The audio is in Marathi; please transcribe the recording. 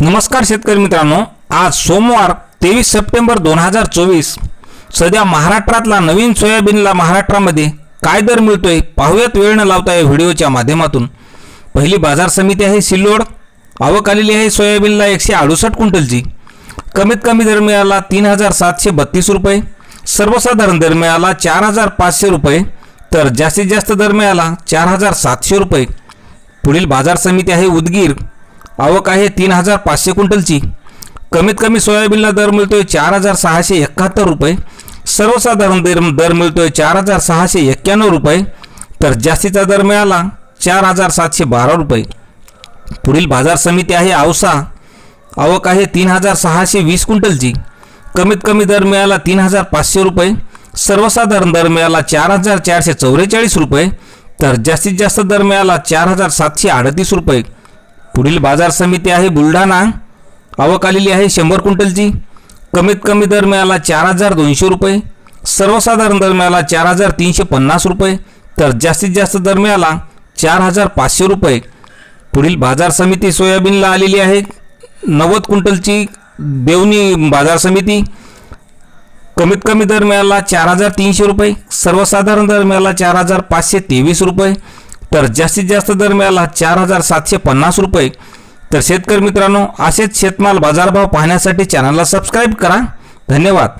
नमस्कार शेतकरी मित्रांनो आज सोमवार तेवीस सप्टेंबर दोन हजार चोवीस. सध्या महाराष्ट्रातला नवीन सोयाबीनला महाराष्ट्रामध्ये काय दर मिळतोय पाहूयात वेळ न लावता या व्हिडिओच्या माध्यमातून. पहिली बाजार समिती आहे सिल्लोड आवक आलेली आहे सोयाबीनला एकशे अडुसष्ट क्विंटलची. कमीत कमी दर मिळाला तीन हजार सातशे बत्तीस रुपये सर्वसाधारण दर मिळाला चार हजार पाचशे रुपये तर जास्तीत जास्त दर मिळाला चार हजार सातशे रुपये. पुढील बाजार समिती आहे उदगीर आवक आहे तीन हजार पाचशे क्विंटलची. कमीत कमी सोयाबीनला दर मिळतोय चार हजार सहाशे एकाहत्तर रुपये. सर्वसाधारण दर दर मिळतोय चार हजार सहाशे एक्क्याण्णव रुपये. तर जास्तीचा दर मिळाला चार हजार सातशे बारा रुपये. पुढील बाजार समिती आहे औसा आवक आहे तीन हजार सहाशे वीस क्विंटलची. कमीत कमी दर मिळाला तीन हजार पाचशे रुपये. सर्वसाधारण दर मिळाला चार हजार चारशे चौवेचाळीस रुपये. तर जास्तीत जास्त दर मिळाला चार हजार सातशे अडतीस रुपये. पुढील बाजार समिती आहे बुलढाणा. आवक आलेली आहे शंभर क्विंटलची. कमीत कमी दर मिळाला चार हजार दोनशे रुपये. सर्वसाधारण दर मिळाला चार हजार तीनशे पन्नास रुपये. तर जास्तीत जास्त दर मिळाला चार हजार पाचशे रुपये. पुढील बाजार समिती सोयाबीनला आलेली आहे. नव्वद क्विंटलची देवणी बाजार समिती. कमीत कमी दर मिळाला चार हजार तीनशे रुपये. सर्वसाधारण दर मिळाला चार हजार पाचशे तेवीस रुपये. तर जास्तीत जास्त दर मिळाला चार हजार सातशे पन्नास रुपये. तर शेतकरी मित्रांनो असेच शेतमाल बाजारभाव पाहण्यासाठी चॅनलला सबस्क्राईब करा. धन्यवाद.